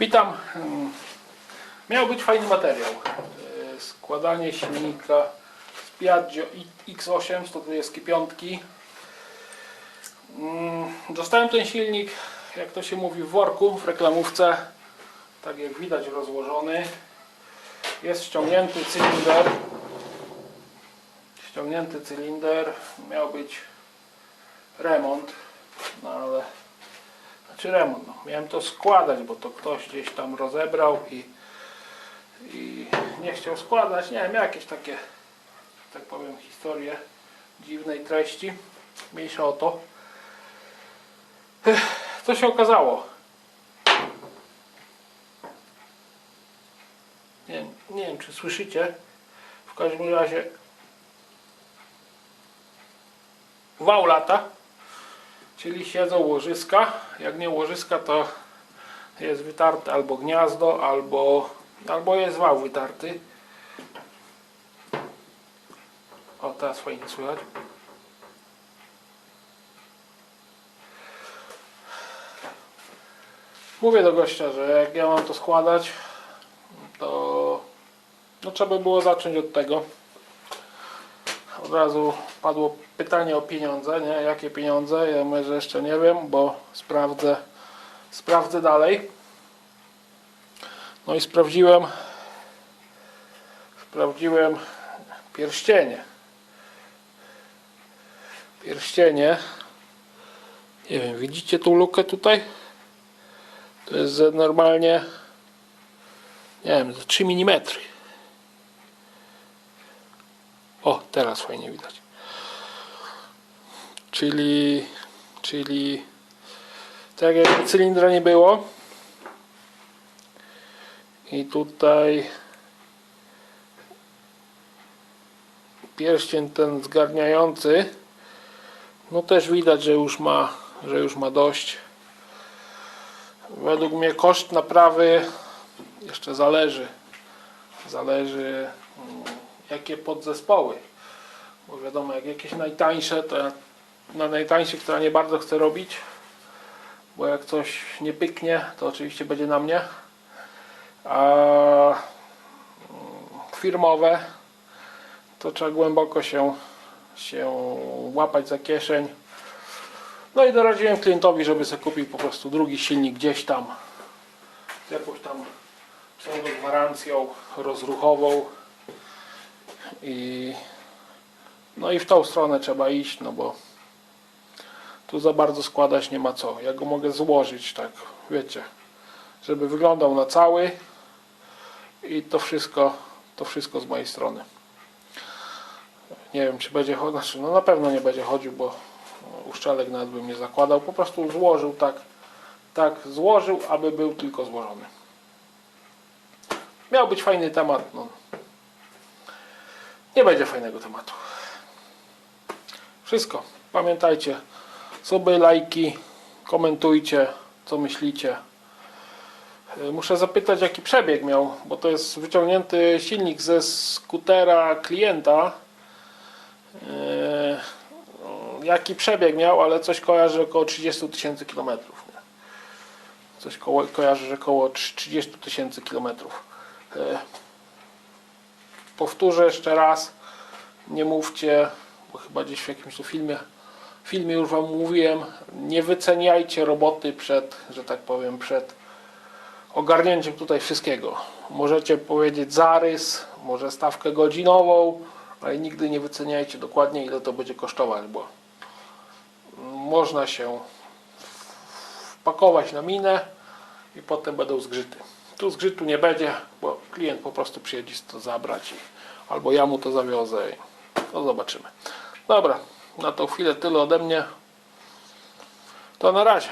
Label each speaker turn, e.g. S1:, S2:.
S1: Witam. Mm, Miał być fajny materiał. E, Składanie silnika z Piaggio X8 125. Mm, Dostałem ten silnik, jak to się mówi, w worku, w reklamówce. Tak jak widać rozłożony. Jest ściągnięty cylinder. Ściągnięty cylinder. Miał być remont. No ale znaczy remont. No. Miałem to składać, bo to ktoś gdzieś tam rozebrał i, i nie chciał składać. Nie wiem, jakieś takie, tak powiem, historie dziwnej treści. Mniejsza o to. Co się okazało? Nie, nie wiem, czy słyszycie. W każdym razie wał lata. Czyli siedzą łożyska. Jak nie łożyska, to jest wytarte albo gniazdo, albo, albo jest wał wytarty. O, teraz fajnie słychać. Mówię do gościa, że jak ja mam to składać, to no, trzeba by było zacząć od tego. Od razu padło pytanie o pieniądze, nie? Jakie pieniądze? Ja mówię, że jeszcze nie wiem, bo sprawdzę, sprawdzę dalej. No i sprawdziłem, sprawdziłem pierścienie. Pierścienie. Nie wiem, widzicie tą lukę tutaj? To jest normalnie, nie wiem, ze 3 mm. O, teraz fajnie widać. Czyli, czyli tak jakby cylindra nie było. I tutaj pierścień ten zgarniający no też widać, że już ma, że już ma dość. Według mnie koszt naprawy jeszcze zależy. Zależy mm, jakie podzespoły. Bo wiadomo, jak jakieś najtańsze, to ja na najtańszych to ja nie bardzo chcę robić. Bo jak coś nie pyknie, to oczywiście będzie na mnie. A mm, firmowe to trzeba głęboko się, się łapać za kieszeń. No i doradziłem klientowi, żeby sobie kupił po prostu drugi silnik gdzieś tam z jakąś tam pseudo gwarancją rozruchową i no i w tą stronę trzeba iść, no bo tu za bardzo składać nie ma co. Ja go mogę złożyć tak, wiecie, żeby wyglądał na cały i to wszystko, to wszystko z mojej strony. Nie wiem, czy będzie chodził, znaczy, no na pewno nie będzie chodził, bo uszczelek nawet bym nie zakładał. Po prostu złożył tak, tak złożył, aby był tylko złożony. Miał być fajny temat, no. Nie będzie fajnego tematu. Wszystko. Pamiętajcie, suby, lajki, komentujcie, co myślicie. Y, Muszę zapytać, jaki przebieg miał, bo to jest wyciągnięty silnik ze skutera klienta. Yy, Jaki przebieg miał, ale coś kojarzy około 30 tysięcy kilometrów. Coś kojarzy, że około 30 tysięcy kilometrów. Powtórzę jeszcze raz, nie mówcie, bo chyba gdzieś w jakimś tu filmie, filmie już Wam mówiłem, nie wyceniajcie roboty przed, że tak powiem, przed ogarnięciem tutaj wszystkiego. Możecie powiedzieć zarys, może stawkę godzinową, ale nigdy nie wyceniajcie dokładnie ile to będzie kosztować, bo można się wpakować na minę i potem będą zgrzyty. Tu zgrzytu nie będzie, bo klient po prostu przyjedzie to zabrać albo ja mu to zawiozę i to zobaczymy. Dobra, na tą chwilę tyle ode mnie. To na razie.